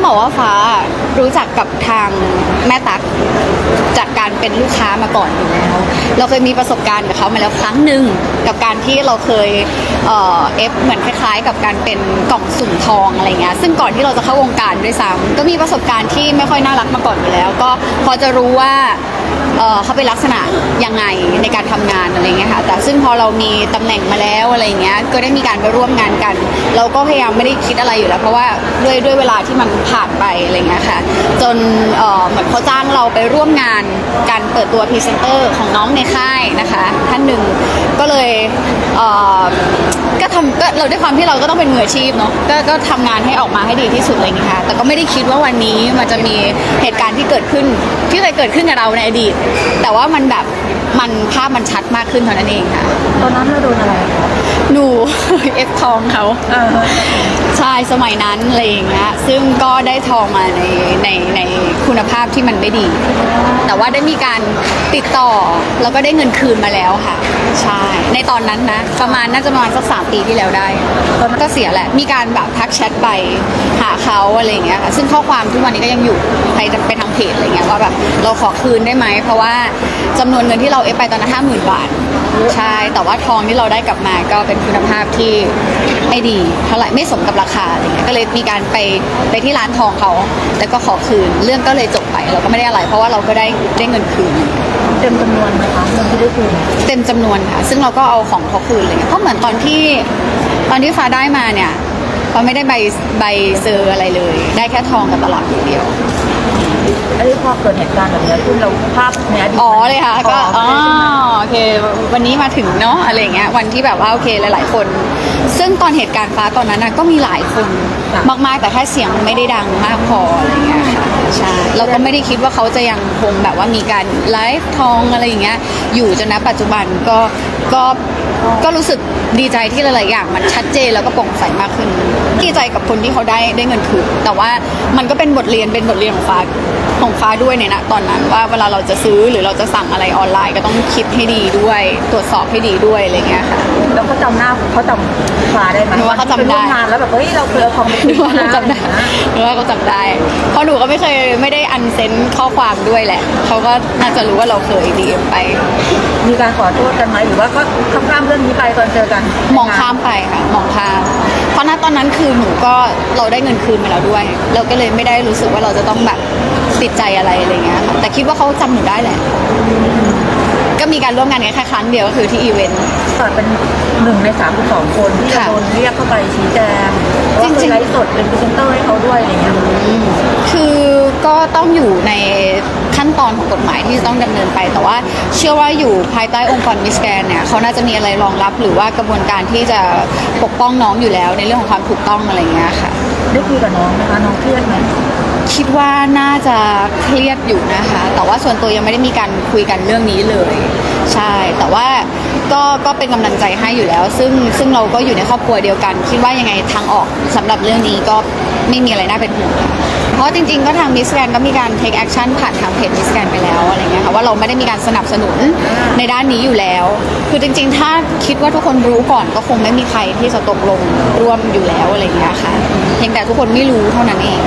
ต้องบอกว่าฟ้ารู้จักกับทางแม่ตักจากการเป็นลูกค้ามาก่อนอยู่แล้ว เราเคยมีประสบการณ์กับเขามาแล้วครั้งหนึ่งกับการที่เราเคยเอฟเหมือนคล้ายๆ กับการเป็นกล่องสุ่มทองอะไรเงี้ยซึ่งก่อนที่เราจะเข้าวงการด้วยซ้ำก็มีประสบการณ์ที่ไม่ค่อยน่ารักมาก่อนอยู่แล้ว ก็พอจะรู้ว่าเเขาเป็นลักษณะยังไงในการทำงานอะไรเงี้ยค่ะแต่ซึ่งพอเรามีตำแหน่งมาแล้วอะไรเงี้ยก็ได้มีการไปร่วมงานกัน เราก็พยายามไม่ได้คิดอะไรอยู่แล้ว เพราะว่าด้วยด้วยเวลาที่มันผ่านไปอะไรเงี้ยค่ะ จนเอ่อเหมือนเขาจ้างเราไปร่วมงานการเปิดตัวพรีเซนเตอร์ของน้องในค่ายนะคะ ท่านหนึ่งก็เลยเอ่อก็ทำก็เราด้วยความที่เราก็ต้องเป็นมืออาชีพเนาะก็ก็ทำงานให้ออกมาให้ดีที่สุดอะไรเงี้ยค่ะ แต่ก็ไม่ได้คิดว่าวันนี้มันจะมีเหตุการณ์ที่เกิดขึ้นที่เคยเกิดขึ้นกับเราในอดีต แต่ว่ามันแบบมันภาพมันชัดมากขึ้นเท่านั้นเองค่ะ ตอนนั้นเราโดนอะไร หนู เอฟทองเขาเออใช่สมัยนั้นอะไรอย่างเงี้ยซึ่งก็ได้ทองมาในในในคุณภาพที่มันไม่ดี แต่ว่าได้มีการติดต่อแล้วก็ได้เงินคืนมาแล้วค่ะ ใช่ ในตอนนั้นนะ ประมาณน่าจะประมาณสักสามปีที่แล้วได้ตอนนั้นก็เสียแหละ มีการแบบทักแชทไปหาเขาอะไรอย่างเงี้ยค่ะซึ่งข้อความทุกวันนี้ก็ยังอยู่ไปไปทางเพจอะไรเงี้ยว่าแบบเราขอคืนได้ไหม เพราะว่าจำนวนเงินที่เราเอฟไปตอนนั้นห้าหมื่นบาท ใช่ แต่ว่าทองที่เราได้กลับมาก็เป็นคุณภาพที่ ไม่ดีเท่าไหร่ไม่สมกับราคาอะไรเงี้ยก็เลยมีการไปไปที่ร้านทองเขาแล้วก็ขอคืนเรื่องก็เลยจบไปเราก็ไม่ได้อะไร เพราะว่าเราก็ได้ได้เงินคืน เต็มจำนวนไหมคะเงินที่ได้คืนเต็มจำนวนค่ะ ซึ่งเราก็เอาของเขาคืนเลยเพราะเหมือนตอนที่ตอนที่ฟ้าได้มาเนี่ยฟ้าไม่ได้ใบใบเซอร์อะไรเลย ได้แค่ทองกับตลับอย่างเดียว อันนี้พอเกิดเหตุการณ์แบบนี้ขึ้นเราภาพในอดีตอ๋อเลยค่ะก็อ๋อ๋ออโอเค วันนี้มาถึงเนาะอะไรอย่างเงี้ยวันที่แบบว่าโอเคหลาย ๆ คน ซึ่งตอนเหตุการณ์ฟ้าตอนนั้นนะก็มีหลายคนมากๆแต่แค่เสียงมันไม่ได้ดังมากพออะไรอย่างเงี้ยค่ะ ใช่เราก็ไม่ได้คิดว่าเขาจะยังคงแบบว่ามีการไลฟ์ทองอะไรอย่างเงี้ยอยู่จนณปัจจุบันก็ก็ก็รู้สึกดีใจที่หลายๆอย่างมันชัดเจนแล้วก็โปร่งใสมากขึ้นดีใจกับคนที่เขาได้ได้เงินคืนแต่ว่ามันก็เป็นบทเรียนเป็นบทเรียนของฟ้าของฟ้าด้วยในณตอนนั้นว่าเวลาเราจะซื้อหรือเราจะสั่งอะไรออนไลน์ก็ต้องคิดให้ดีด้วย ตรวจสอบให้ดีด้วยอะไรเงี้ยค่ะแล้วเขาจำหน้าเขาจำฟ้าได้ไหมหนูว่าเขาจำได้ปร่วมงานแล้วแบบเฮ้ยเราเคยเอาทองไปหคืนูนว่านะเขาจำได้หนูว่าเขาจำได้เพราะหนูก็ไม่เคยไม่ได้อันเซนข้อความด้วยแหละ เขาก็น่าจะรู้ว่าเราเคยดีไป มีการขอโทษกันไหมหรือว่าก็ข้ามเรื่องนี้ไปตอนเจอกันมองข้ามไปค่ะมองข้าม เพราะณตอนนั้นคือหนูก็เราได้เงินคืนมาแล้วด้วย เราก็เลยไม่ได้รู้สึกว่าเราจะต้องแบบติดใจอะไรอะไรเงี้ยค่ะแต่คิดว่าเขาจำหนูได้แหละ ก็มีการร่วมงานกันแค่ครั้งเดียวก็คือที่อีเวนต์ฝากเป็นหนึ่งในสามสิบสองคนที่จะค่ะโดนเรียกเข้าไปชี้แจงว่าจริเคยงๆไลฟ์สดเป็นพรีเซนเตอร์ให้เขาด้วยอะไรเงี้ย คือ ก็ต้องอยู่ในขั้นตอนของกฎหมายที่จะต้องดำเนินไป แต่ว่าเชื่อว่าอยู่ภายใต้องค์กรมิสแกนเนี่ยเขาน่าจะมีอะไรรองรับ หรือว่ากระบวนการที่จะปกป้องน้องอยู่แล้ว ในเรื่องของความถูกต้องอะไรเงี้ยค่ะได้คุยกับน้องไหมคะน้องเครียดไหมคิดว่าน่าจะเครียดอยู่นะคะ แต่ว่าส่วนตัวยังไม่ได้มีการคุยกันเรื่องนี้เลย ใช่ แต่ว่าก็ก็เป็นกำลังใจให้อยู่แล้ว ซึ่งซึ่งเราก็อยู่ในครอบครัวเดียวกัน คิดว่ายังไงทางออกสำหรับเรื่องนี้ก็ ไม่มีอะไรน่าเป็นห่วงค่ะเพราะจริงๆ ก็ทางมิสแกนก็มีการ take action ผ่านทางเพจมิสแกนไปแล้วอะไรเงี้ยค่ะว่าเราไม่ได้มีการสนับสนุนในด้านนี้อยู่แล้ว คือจริงๆ ถ้าคิดว่าทุกคนรู้ก่อนก็คงไม่มีใครที่จะตกลงร่วมอยู่แล้วอะไรเงี้ยค่ะเพียงแต่ทุกคนไม่รู้เท่านั้นเอง